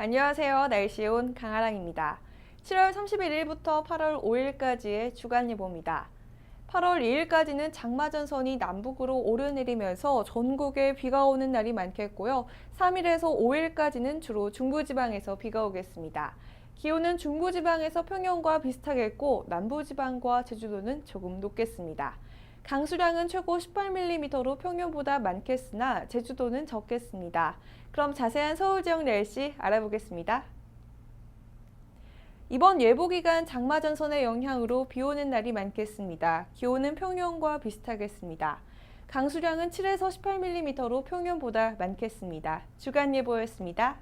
안녕하세요. 날씨에 온 강아랑입니다. 7월 31일부터 8월 5일까지의 주간 예보입니다. 8월 2일까지는 장마전선이 남북으로 오르내리면서 전국에 비가 오는 날이 많겠고요. 3일에서 5일까지는 주로 중부지방에서 비가 오겠습니다. 기온은 중부지방에서 평년과 비슷하겠고 남부지방과 제주도는 조금 높겠습니다. 강수량은 최고 18mm로 평년보다 많겠으나 제주도는 적겠습니다. 그럼 자세한 서울 지역 날씨 알아보겠습니다. 이번 예보 기간 장마 전선의 영향으로 비 오는 날이 많겠습니다. 기온은 평년과 비슷하겠습니다. 강수량은 7에서 18mm로 평년보다 많겠습니다. 주간 예보였습니다.